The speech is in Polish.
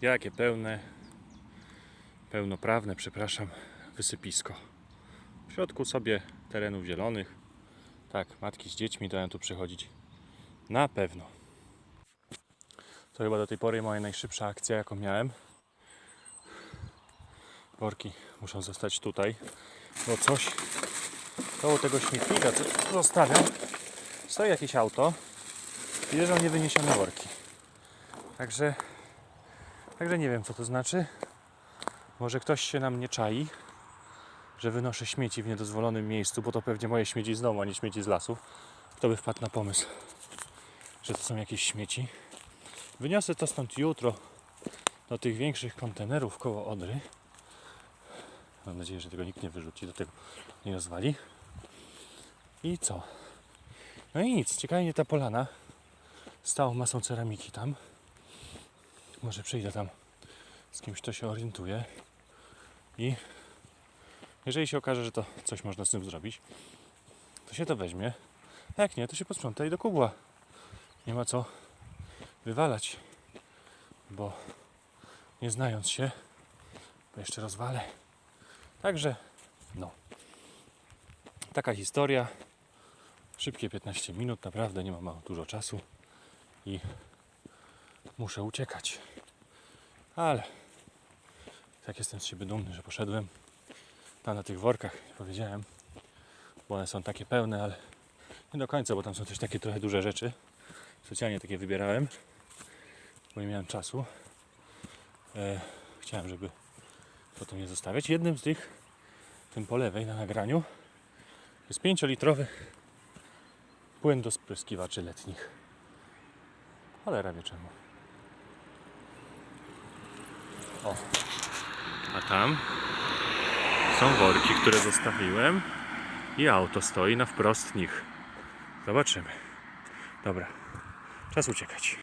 Jakie pełne, pełnoprawne, przepraszam, wysypisko. W środku sobie terenów zielonych. Tak, matki z dziećmi dają tu przychodzić. Na pewno. To chyba do tej pory moja najszybsza akcja, jaką miałem. Worki muszą zostać tutaj, bo coś koło tego śmietnika, co zostawiam, stoi jakieś auto i leżą niewyniesione worki. Także, także nie wiem, co to znaczy. Może ktoś się na mnie czai, że wynoszę śmieci w niedozwolonym miejscu, bo to pewnie moje śmieci z domu, a nie śmieci z lasu. Kto by wpadł na pomysł, że to są jakieś śmieci. Wyniosę to stąd jutro do tych większych kontenerów koło Odry. Mam nadzieję, że tego nikt nie wyrzuci, do tego nie rozwali. I co? No i nic, ciekawie ta polana z całą masą ceramiki tam. Może przyjdę tam z kimś, kto się orientuje. I jeżeli się okaże, że to coś można z tym zrobić, to się to weźmie. A jak nie, to się posprząta i do kubła. Nie ma co wywalać, bo nie znając się, to jeszcze rozwalę. Także, no. Taka historia. Szybkie 15 minut, naprawdę nie mam mało dużo czasu i muszę uciekać. Ale tak jestem z siebie dumny, że poszedłem. Tam na tych workach powiedziałem, bo one są takie pełne, ale nie do końca, bo tam są też takie trochę duże rzeczy. Specjalnie takie wybierałem, bo nie miałem czasu. E, chciałem, żeby potem je zostawiać. Jednym z tych, tym po lewej na nagraniu, jest 5-litrowy płyn do spryskiwaczy letnich. Cholera wie czemu. O. A tam są worki, które zostawiłem i auto stoi na wprost nich. Zobaczymy. Dobra. Czas uciekać.